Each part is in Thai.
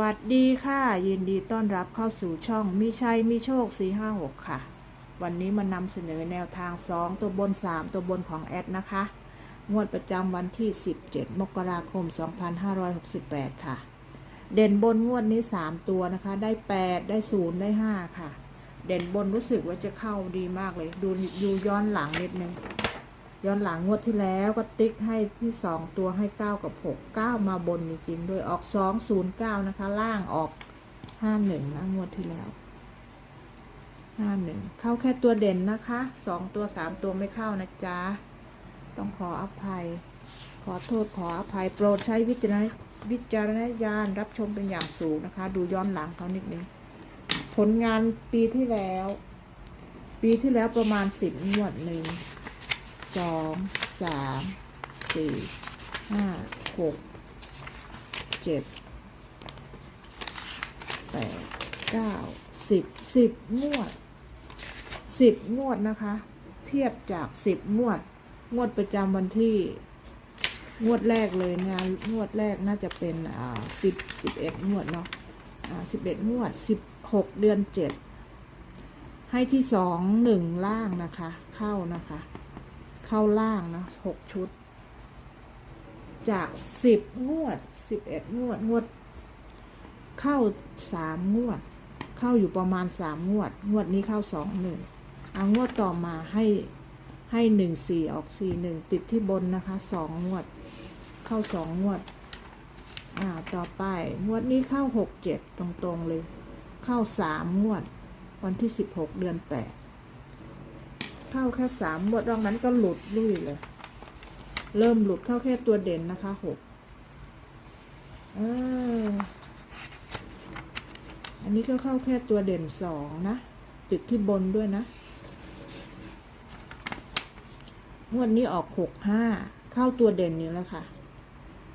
วัสดีค่ะ ยินดีต้อนรับเข้าสู่ช่องมีชัยมีโชค 456 ค่ะ วันนี้มานำเสนอแนวทาง 2 ตัวบน 3 ตัวบนของแอดนะคะ งวดประจำวันที่ 17 มกราคม 2568 ค่ะ เด่นบนงวดนี้ 3 ตัวนะคะ ได้ 8 ได้ 0 ได้ 5 ค่ะ เด่นบนรู้สึกว่าจะเข้าดีมากเลย ดูดูย้อนหลังนิดนึง ย้อนหลังงวดที่แล้วก็ติ๊กให้ที่สองตัวให้เก้ากับหกเก้ามาบนจริงๆด้วยออกสองศูนย์เก้านะคะ ล่างออกห้าหนึ่งนะ งวดที่แล้วห้าหนึ่งเข้าแค่ตัวเด่นนะคะสองตัวสามตัวไม่เข้านะจ๊ะ ต้องขออภัย ขอโทษขออภัยโปรดใช้วิจารณวิจารณญาณรับชมเป็นอย่างสูงนะคะ ดูย้อนหลังเขานิดนึงผลงานปีที่แล้ว ปีที่แล้วประมาณสิบงวดหนึ่ง สองสามสี่ห้าหกเจ็ดแปดเก้าสิบสิบงวดสิบงวดนะคะ เทียบจากสิบงวด งวดประจำวันที่ งวดแรกเลยงานงวดแรกน่าจะเป็นอ่าสิบสิบเอ็ดงวดเนาะอ่าสิบเอ็ดงวดสิบหกเดือนเจ็ดให้ที่สองหนึ่งล่างนะคะ เข้านะคะ เข้าล่างนะหกชุด จากสิบงวดสิบเอ็ดงวดงวด เข้าสามงวด เข้าอยู่ประมาณสามงวด งวดนี้เข้าสองหนึ่งเอางวดต่อมาให้ให้หนึ่งสี่ออกสี่หนึ่งติดที่บนนะคะสองงวด เข้าสองงวดอ่าต่อไปงวดนี้เข้าหกเจ็ดตรงๆเลย เข้าสามงวด วันที่สิบหกเดือนแปด เข้าแค่สามหมวดรองนั้นก็หลุดลุยเลย เริ่มหลุดเข้าแค่ตัวเด่นนะคะหกอันนี้ก็เข้าแค่ตัวเด่นสองนะ ติดที่บนด้วยนะงวดนี้ออกหกห้าเข้าตัวเด่นนี่แล้วค่ะ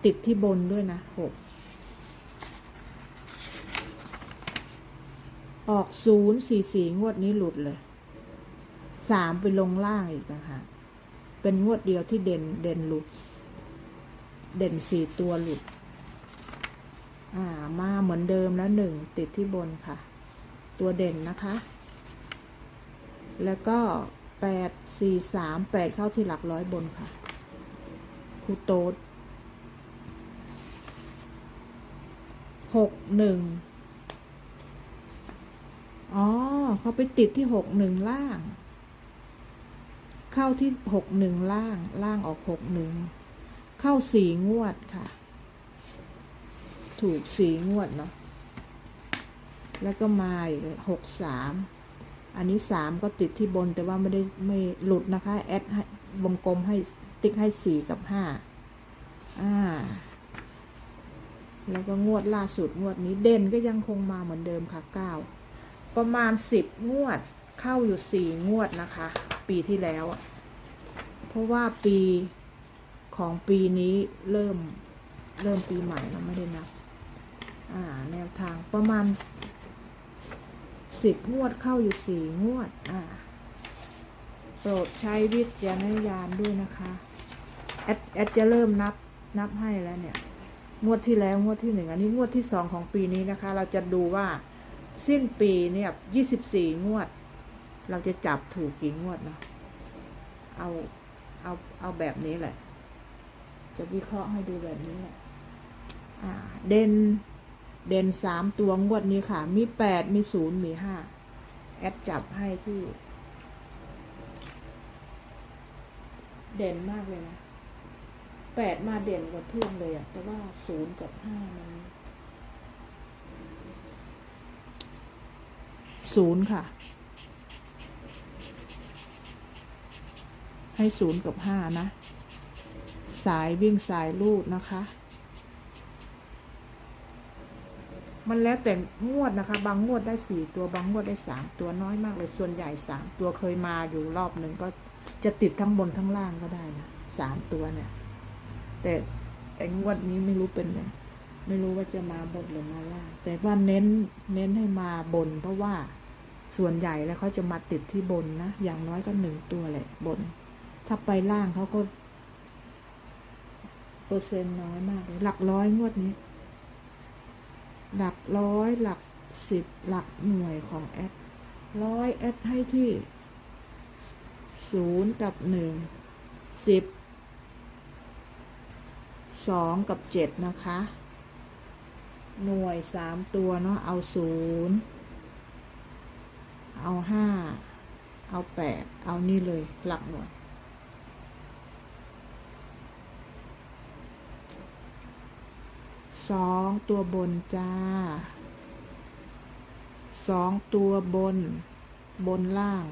ติดที่บนด้วยนะหกออกศูนย์สี่สี่งวดนี้หลุดเลย สามไปลงล่างอีกนะคะเป็นงวดเดียวที่เด่นเด่นหลุด เด่นสี่ตัวหลุด อ่ามาเหมือนเดิมแล้วหนึ่งติดที่บนค่ะ ตัวเด่นนะคะ แล้วก็แปดสี่สามแปดเข้าที่หลักร้อยบนค่ะครูโต๊ดหกหนึ่งอ๋อเขาไปติดที่หกหนึ่งล่าง เข้าที่หกหนึ่งล่างล่างออกหกหนึ่งเข้าสี่งวดค่ะ ถูกสี่งวดเนาะแล้วก็มาอีกหกสามอันนี้สามก็ติดที่บนแต่ว่าไม่ได้ไม่หลุดนะคะแอดให้วงกลมให้ติ๊กให้สี่กับห้าอ่าแล้วก็งวดล่าสุดงวดนี้เด่นก็ยังคงมาเหมือนเดิมค่ะเก้าประมาณสิบงวดเข้าอยู่สี่งวดนะคะ ปีที่แล้วอะเพราะว่าปีของปีนี้เริ่มเริ่มปีใหม่เราไม่ได้นับ อ่า แนวทางประมาณสิบงวดเข้าอยู่สี่งวด อ่า โปรดใช้วิจารณญาณด้วยนะคะ แอดแอดจะเริ่มนับนับให้แล้วเนี่ย งวดที่แล้วงวดที่หนึ่งอันนี้งวดที่สองของปีนี้นะคะ เราจะดูว่าสิ้นปีเนี่ยยี่สิบสี่งวด เราจะจับถูกกี่งวดนะเอาเอาเอาแบบนี้แหละ จะวิเคราะห์ให้ดูแบบนี้แหละเด่นเด่นสามตัวงวดนี้ค่ะ มีแปดมีศูนย์มีห้าแอดจับให้ที่ เด่นมากเลยนะแปดมาเด่นกว่าเพื่อนเลยอะแต่ว่าศูนย์กับห้ามันศูนย์ค่ะ ให้ศูนย์กับห้านะ สายวิ่งสายลูดนะคะ มันแล้วแต่งวดนะคะ บางงวดได้สี่ตัวบางงวดได้สามตัวน้อยมากเลยส่วนใหญ่สามตัวเคยมาอยู่รอบหนึ่งก็จะติดทั้งบนทั้งล่างก็ได้นะสามตัวเนี่ย แต่แต่งวดนี้ไม่รู้เป็นไงไม่รู้ว่าจะมาบนหรือมาล่างแต่ว่าเน้นเน้นให้มาบน เพราะว่าส่วนใหญ่แล้วเขาจะมาติดที่บนนะ อย่างน้อยก็หนึ่งตัวแหละบน ถ้าไปล่างเขาก็ เปอร์เซ็นต์น้อยมากเลยหลักร้อยงวดนี้ หลักร้อยหลักสิบหลักหน่วยของแอดร้อยแอดให้ที่ศูนย์กับหนึ่งสิบสองกับเจ็ดนะคะ หน่วยสามตัวเนาะเอาศูนย์เอาห้าเอาแปดเอานี่เลยหลักหน่วย สองตัวบนจ้าสองตัวบน บนล่าง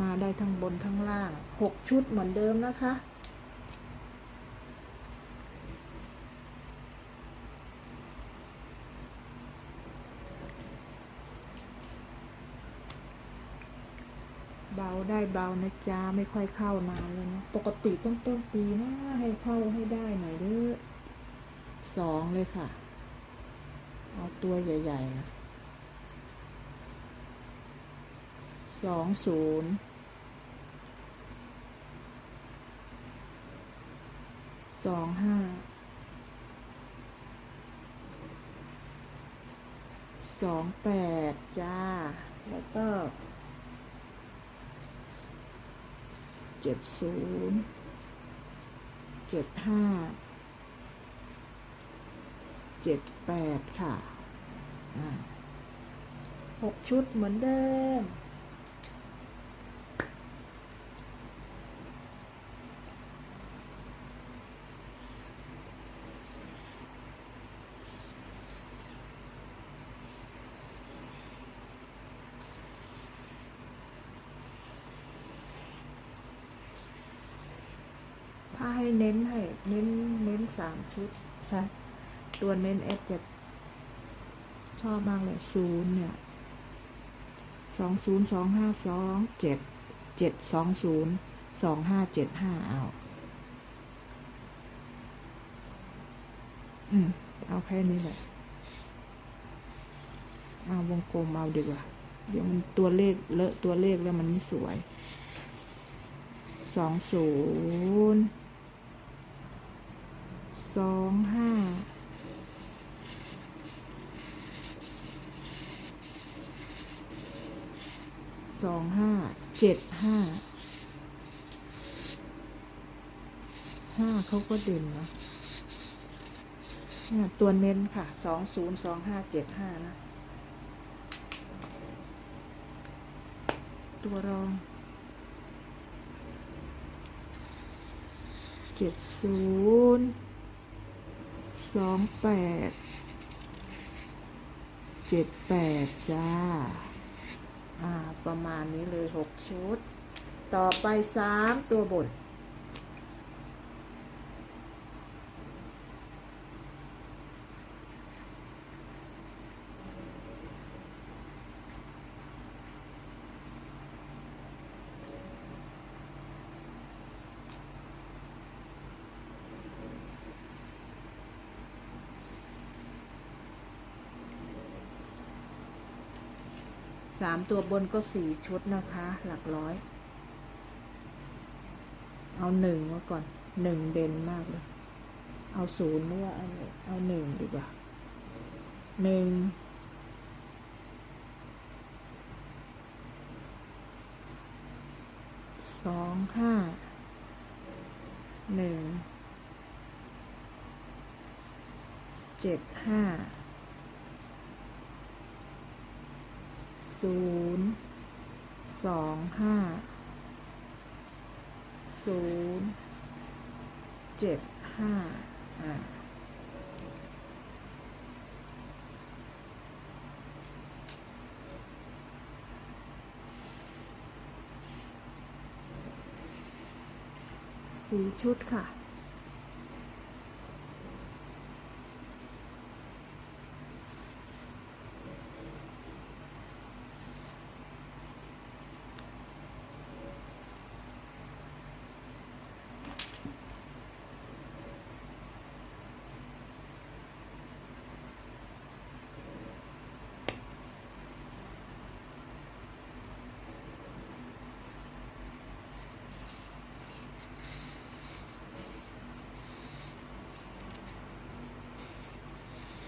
มาได้ทั้งบนทั้งล่างหกชุดเหมือนเดิมนะคะ ได้เบานะจ๊ะไม่ค่อยเข้านานเลยนะปกติต้องต้นปีนะให้เข้าให้ได้หน่อยเด้อสองเลยค่ะ เอาตัวใหญ่ๆนะสองศูนย์สองห้าสองแปดจ้า แล้วก็ เจ็ดศูนย์เจ็ดห้าเจ็ดแปดค่ะหกชุดเหมือนเดิม ให้เน้นให้ เน้นเน้นสามชุดค่ะตัวเน้นเอสจะชอบมากเลยศูนย์เนี่ยสองศูนย์สองห้าสองเจ็ดเจ็ดสองศูนย์สองห้าเจ็ดห้าเอาอืมเอาแค่นี้แหละเอาวงกลมเอาดีกว่า เดี๋ยวมันตัวเลขเลอะตัวเลขแล้วมันไม่สวยสองศูนย์ สองห้าสองห้าเจ็ดห้าห้าเขาก็เด่นนะเนี่ตัวเน้นค่ะสองศูนย์สองห้าเจ็ดห้านะ ตัวรองเจ็ดศูนย์ สองแปดเจ็ดแปดจ้า อ่า ประมาณนี้เลยหกชุด ต่อไปสามตัวบน สามตัวบนก็สี่ชุดนะคะ หลักร้อย เอาหนึ่งมาก่อนหนึ่งเด่นมากเลย เอาศูนย์หรือว่าเอาเอาหนึ่งดีกว่าหนึ่งสองห้าหนึ่งเจ็ดห้า ศูนย์สองห้าศูนย์เจ็ดห้าอ่าสี่ชุดค่ะ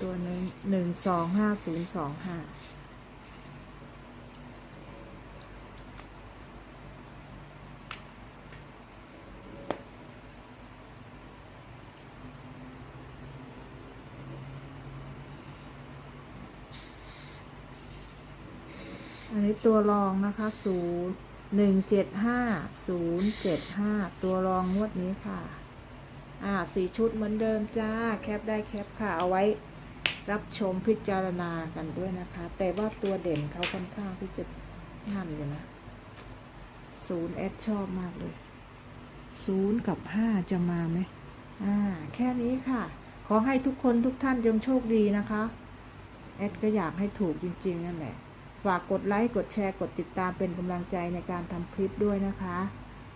ตัวหนึ่งหนึ่งสองห้าศูนย์สองห้าอันนี้ตัวรองนะคะศูนย์หนึ่งเจ็ดห้าศูนย์เจ็ดห้าตัวรองงวดนี้ค่ะ อ่าสี่ชุดเหมือนเดิมจ้า แคปได้แคปค่ะ เอาไว้ รับชมพิจารณากันด้วยนะคะ แต่ว่าตัวเด่นเขาค่อนข้างที่จะนั่นอยู่นะศูนย์เอสชอบมากเลยศูนย์กับห้าจะมาไหมอ่า แค่นี้ค่ะ ขอให้ทุกคนทุกท่านจงโชคดีนะคะเอดก็อยากให้ถูกจริง ๆ นั่นแหละ ฝากกดไลค์ กดแชร์ กดติดตามเป็นกำลังใจในการทำคลิปด้วยนะคะ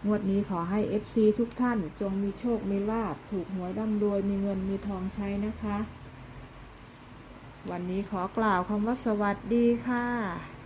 งวดนี้ขอให้ FC ทุกท่านจงมีโชค มีลาภถูกหวยร่ำรวย มีเงินมีทองใช้นะคะ วันนี้ขอกล่าวคำว่าสวัสดีค่ะ